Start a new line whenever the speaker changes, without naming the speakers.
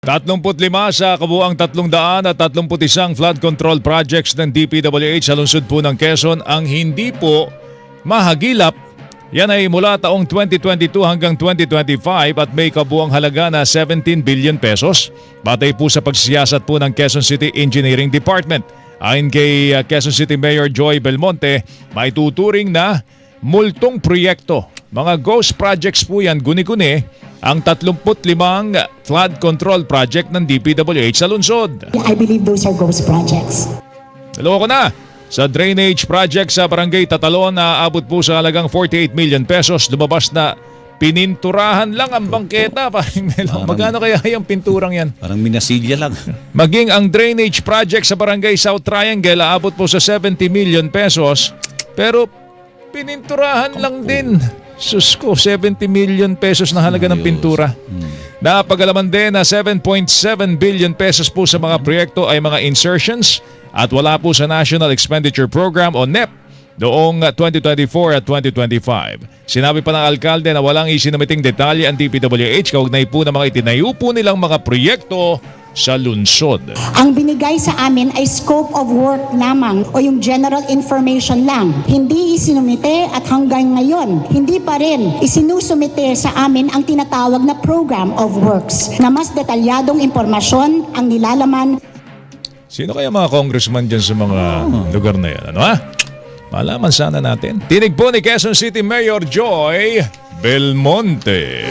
35 sa kabuang 300 at 31 flood control projects ng DPWH sa lungsod po ng Quezon ang hindi po mahagilap. Yan ay mula taong 2022 hanggang 2025 at may kabuang halaga na 17 billion pesos. Batay po sa pagsiyasat po ng Quezon City Engineering Department. Ayon kay uh, Quezon City Mayor Joy Belmonte, may tuturing na multong proyekto. Mga ghost projects po yan, guni-guni, ang 35 flood control project ng DPWH sa lungsod.
I believe those are ghost projects.
Dalawa ko na. Sa drainage project sa Barangay Tatalon na abot po sa halagang 48 million pesos, lumabas na pininturahan lang ang bangketa. Parang Melo, magkano kaya yung pinturang yan?
Parang minasilya lang.
Maging ang drainage project sa Barangay South Triangle aabot po sa 70 million pesos. Pero pininturahan lang din. Sus ko, 70 million pesos na halaga ng pintura. Napagalaman din na 7.7 billion pesos po sa mga proyekto ay mga insertions at wala po sa National Expenditure Program o NEP noong 2024 at 2025. Sinabi pa ng alkalde na walang isinumiting detalye ang DPWH kaugnay po ng mga itinayo po nilang mga proyekto sa lungsod.
Ang binigay sa amin ay scope of work lamang o yung general information lang. Hindi isinumite at hanggang ngayon, hindi pa rin isinusumite sa amin ang tinatawag na program of works na mas detalyadong impormasyon ang nilalaman
Sino kaya mga congressman dyan sa mga lugar na yan? Ano ha? Malaman sana natin. Tinig po ni Quezon City Mayor Joy Belmonte.